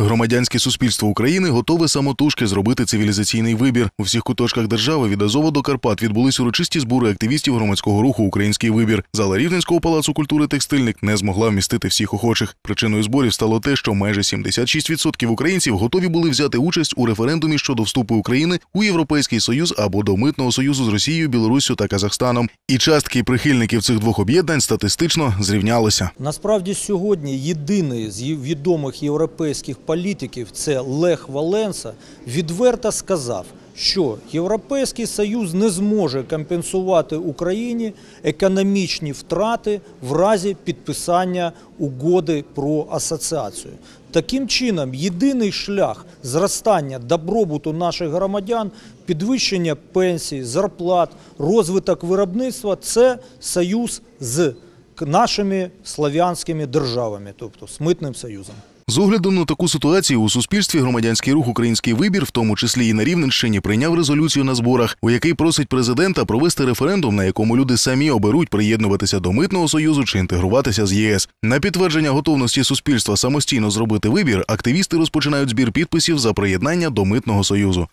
Громадянське суспільство України готове самотужки зробити цивілізаційний вибір. У всіх куточках держави від Азова до Карпат відбулись урочисті збори активістів громадського руху Український вибір. Зала Рівненського палацу культури текстильник не змогла вмістити всіх охочих. Причиною зборів стало те, що майже 76% українців готові були взяти участь у референдумі щодо вступу України у Європейський Союз або до митного союзу з Росією, Білоруссю та Казахстаном. І частки прихильників цих двох об'єднань статистично зрівнялися. Насправді сьогодні єдиний з відомих європейських політиків, це Лех Валенса, відверто сказав, що Європейський Союз не зможе компенсувати Україні економічні втрати в разі підписання угоди про асоціацію. Таким чином, єдиний шлях зростання добробуту наших громадян, підвищення пенсій, зарплат, розвиток виробництва це союз з нашими слав'янськими державами, тобто з митним союзом. З оглядом на таку ситуацію у суспільстві громадянський рух Український вибір, в тому числі і на Рівненщині, прийняв резолюцію на зборах, у якій просить президента провести референдум, на якому люди самі оберуть приєднуватися до митного союзу чи інтегруватися з ЄС. На підтвердження готовності суспільства самостійно зробити вибір, активісти розпочинають збір підписів за приєднання до митного союзу.